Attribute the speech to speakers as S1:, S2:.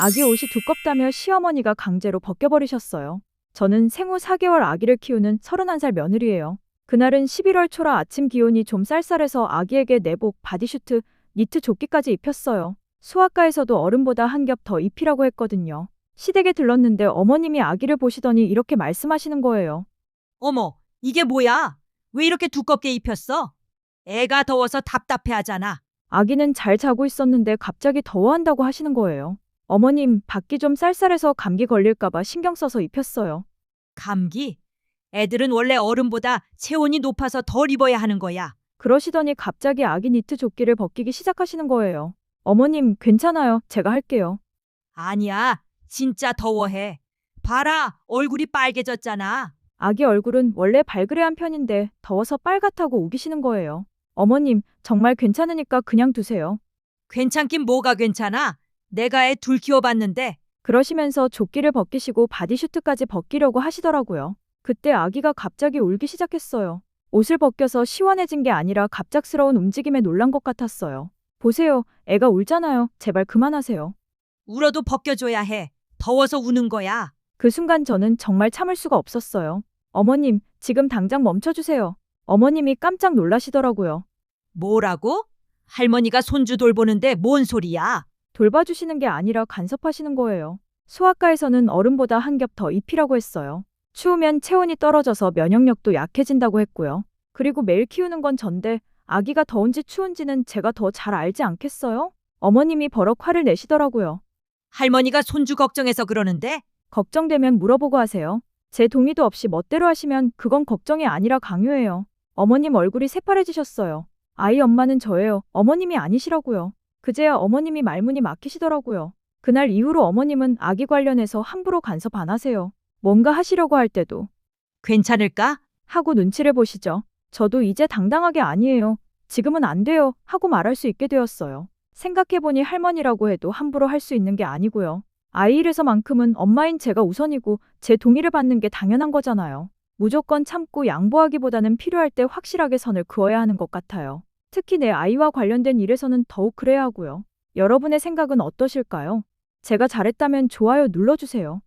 S1: 아기 옷이 두껍다며 시어머니가 강제로 벗겨버리셨어요. 저는 생후 4개월 아기를 키우는 31살 며느리예요. 그날은 11월 초라 아침 기온이 좀 쌀쌀해서 아기에게 내복, 바디슈트, 니트 조끼까지 입혔어요. 수학과에서도 어른보다 한 겹 더 입히라고 했거든요. 시댁에 들렀는데 어머님이 아기를 보시더니 이렇게 말씀하시는 거예요.
S2: 어머, 이게 뭐야? 왜 이렇게 두껍게 입혔어? 애가 더워서 답답해 하잖아.
S1: 아기는 잘 자고 있었는데 갑자기 더워한다고 하시는 거예요. 어머님, 밖이 좀 쌀쌀해서 감기 걸릴까봐 신경 써서 입혔어요.
S2: 감기? 애들은 원래 어른보다 체온이 높아서 덜 입어야 하는 거야.
S1: 그러시더니 갑자기 아기 니트 조끼를 벗기기 시작하시는 거예요. 어머님, 괜찮아요. 제가 할게요.
S2: 아니야, 진짜 더워해. 봐라, 얼굴이 빨개졌잖아.
S1: 아기 얼굴은 원래 발그레한 편인데 더워서 빨갛다고 우기시는 거예요. 어머님, 정말 괜찮으니까 그냥 두세요.
S2: 괜찮긴 뭐가 괜찮아? 내가 애 둘 키워봤는데
S1: 그러시면서 조끼를 벗기시고 바디슈트까지 벗기려고 하시더라고요. 그때 아기가 갑자기 울기 시작했어요. 옷을 벗겨서 시원해진 게 아니라 갑작스러운 움직임에 놀란 것 같았어요. 보세요. 애가 울잖아요. 제발 그만하세요.
S2: 울어도 벗겨줘야 해. 더워서 우는 거야.
S1: 그 순간 저는 정말 참을 수가 없었어요. 어머님, 지금 당장 멈춰주세요. 어머님이 깜짝 놀라시더라고요.
S2: 뭐라고? 할머니가 손주 돌보는데 뭔 소리야?
S1: 돌봐주시는 게 아니라 간섭하시는 거예요. 수학과에서는 어른보다 한 겹 더 입히라고 했어요. 추우면 체온이 떨어져서 면역력도 약해진다고 했고요. 그리고 매일 키우는 건 전데 아기가 더운지 추운지는 제가 더 잘 알지 않겠어요? 어머님이 버럭 화를 내시더라고요.
S2: 할머니가 손주 걱정해서 그러는데
S1: 걱정되면 물어보고 하세요. 제 동의도 없이 멋대로 하시면 그건 걱정이 아니라 강요예요. 어머님 얼굴이 새파래지셨어요. 아이 엄마는 저예요. 어머님이 아니시라고요. 그제야 어머님이 말문이 막히시더라고요. 그날 이후로 어머님은 아기 관련해서 함부로 간섭 안 하세요. 뭔가 하시려고 할 때도
S2: 괜찮을까?
S1: 하고 눈치를 보시죠. 저도 이제 당당하게 아니에요. 지금은 안 돼요. 하고 말할 수 있게 되었어요. 생각해보니 할머니라고 해도 함부로 할 수 있는 게 아니고요. 아이 일에서만큼은 엄마인 제가 우선이고 제 동의를 받는 게 당연한 거잖아요. 무조건 참고 양보하기보다는 필요할 때 확실하게 선을 그어야 하는 것 같아요. 특히 내 아이와 관련된 일에서는 더욱 그래야 하고요. 여러분의 생각은 어떠실까요? 제가 잘했다면 좋아요 눌러주세요.